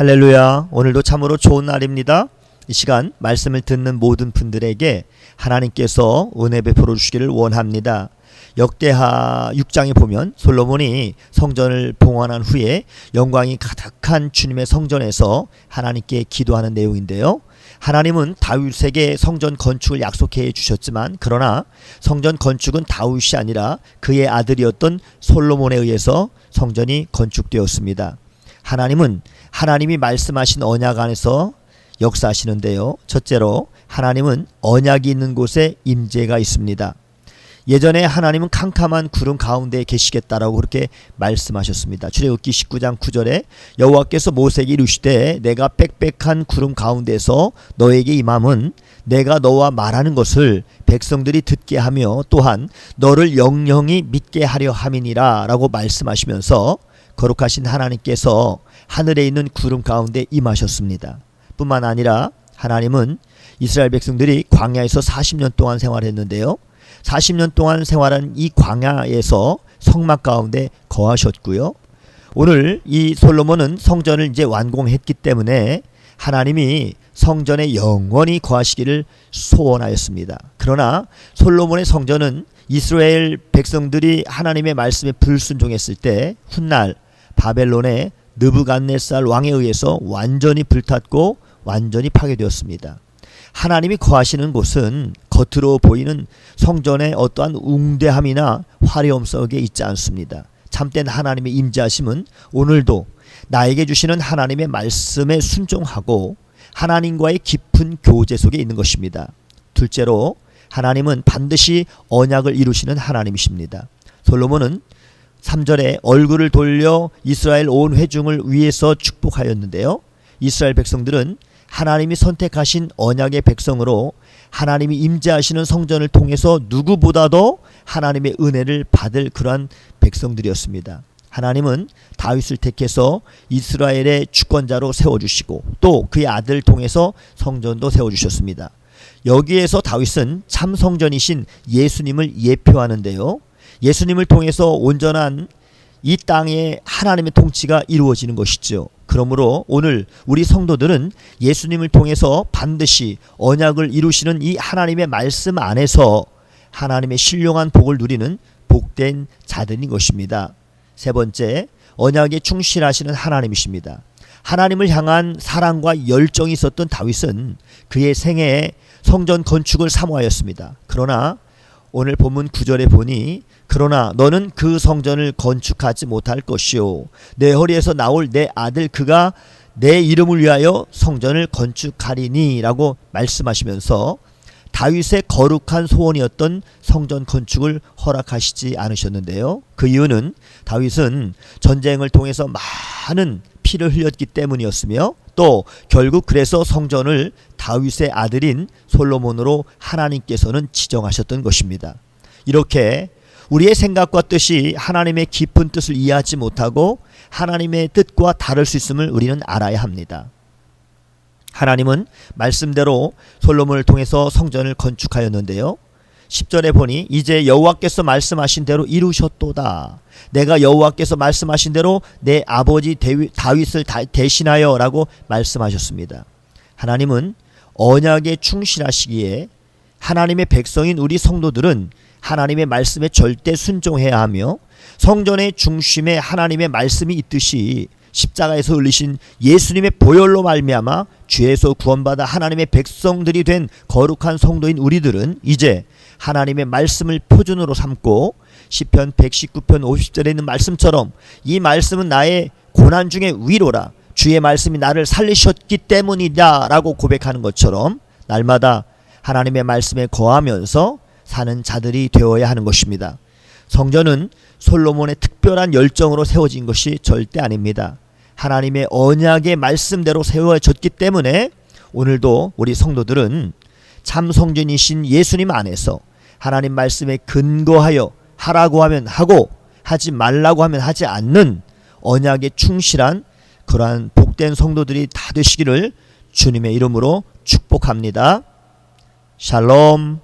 할렐루야. 오늘도 참으로 좋은 날입니다. 이 시간 말씀을 듣는 모든 분들에게 하나님께서 은혜 베풀어 주시기를 원합니다. 역대하 6장에 보면 솔로몬이 성전을 봉헌한 후에 영광이 가득한 주님의 성전에서 하나님께 기도하는 내용인데요. 하나님은 다윗에게 성전 건축을 약속해 주셨지만 그러나 성전 건축은 다윗이 아니라 그의 아들이었던 솔로몬에 의해서 성전이 건축되었습니다. 하나님은 하나님이 말씀하신 언약 안에서 역사하시는데요. 첫째로 하나님은 언약이 있는 곳에 임재가 있습니다. 예전에 하나님은 캄캄한 구름 가운데 계시겠다라고 그렇게 말씀하셨습니다. 출애굽기 19장 9절에 여호와께서 모세에게 이르시되 내가 빽빽한 구름 가운데서 너에게 임함은 내가 너와 말하는 것을 백성들이 듣게 하며 또한 너를 영영히 믿게 하려 함이니라라고 말씀하시면서 거룩하신 하나님께서 하늘에 있는 구름 가운데 임하셨습니다. 뿐만 아니라 하나님은 이스라엘 백성들이 광야에서 40년 동안 생활했는데요. 40년 동안 생활한 이 광야에서 성막 가운데 거하셨고요. 오늘 이 솔로몬은 성전을 이제 완공했기 때문에 하나님이 성전에 영원히 거하시기를 소원하였습니다. 그러나 솔로몬의 성전은 이스라엘 백성들이 하나님의 말씀에 불순종했을 때 훗날 바벨론의 느부갓네살 왕에 의해서 완전히 불탔고 완전히 파괴되었습니다. 하나님이 거하시는 곳은 겉으로 보이는 성전의 어떠한 웅대함이나 화려함 속에 있지 않습니다. 참된 하나님의 임재하심은 오늘도 나에게 주시는 하나님의 말씀에 순종하고 하나님과의 깊은 교제 속에 있는 것입니다. 둘째로 하나님은 반드시 언약을 이루시는 하나님이십니다. 솔로몬은 3절에 얼굴을 돌려 이스라엘 온 회중을 위해서 축복하였는데요. 이스라엘 백성들은 하나님이 선택하신 언약의 백성으로 하나님이 임재하시는 성전을 통해서 누구보다도 하나님의 은혜를 받을 그러한 백성들이었습니다. 하나님은 다윗을 택해서 이스라엘의 주권자로 세워주시고 또 그의 아들을 통해서 성전도 세워주셨습니다. 여기에서 다윗은 참 성전이신 예수님을 예표하는데요. 예수님을 통해서 온전한 이 땅에 하나님의 통치가 이루어지는 것이죠. 그러므로 오늘 우리 성도들은 예수님을 통해서 반드시 언약을 이루시는 이 하나님의 말씀 안에서 하나님의 신령한 복을 누리는 복된 자들인 것입니다. 세 번째, 언약에 충실하시는 하나님이십니다. 하나님을 향한 사랑과 열정이 있었던 다윗은 그의 생애에 성전 건축을 사모하였습니다. 그러나 오늘 본문 9절에 보니 그러나 너는 그 성전을 건축하지 못할 것이요 내 허리에서 나올 내 아들 그가 내 이름을 위하여 성전을 건축하리니라고 말씀하시면서 다윗의 거룩한 소원이었던 성전 건축을 허락하시지 않으셨는데요. 그 이유는 다윗은 전쟁을 통해서 많은 피를 흘렸기 때문이었으며 또 결국 그래서 성전을 다윗의 아들인 솔로몬으로 하나님께서는 지정하셨던 것입니다. 이렇게 우리의 생각과 뜻이 하나님의 깊은 뜻을 이해하지 못하고 하나님의 뜻과 다를 수 있음을 우리는 알아야 합니다. 하나님은 말씀대로 솔로몬을 통해서 성전을 건축하였는데요. 10절에 보니 이제 여호와께서 말씀하신 대로 이루셨도다. 내가 여호와께서 말씀하신 대로 내 아버지 다윗을 대신하여라고 말씀하셨습니다. 하나님은 언약에 충실하시기에 하나님의 백성인 우리 성도들은 하나님의 말씀에 절대 순종해야 하며 성전의 중심에 하나님의 말씀이 있듯이 십자가에서 흘리신 예수님의 보혈로 말미암아 죄에서 구원받아 하나님의 백성들이 된 거룩한 성도인 우리들은 이제 하나님의 말씀을 표준으로 삼고 시편 119편 50절에 있는 말씀처럼 이 말씀은 나의 고난 중의 위로라 주의 말씀이 나를 살리셨기 때문이다라고 고백하는 것처럼 날마다 하나님의 말씀에 거하면서 사는 자들이 되어야 하는 것입니다. 성전은 솔로몬의 특별한 열정으로 세워진 것이 절대 아닙니다. 하나님의 언약의 말씀대로 세워졌기 때문에 오늘도 우리 성도들은 참 성전이신 예수님 안에서 하나님 말씀에 근거하여 하라고 하면 하고 하지 말라고 하면 하지 않는 언약에 충실한 그러한 복된 성도들이 다 되시기를 주님의 이름으로 축복합니다. 샬롬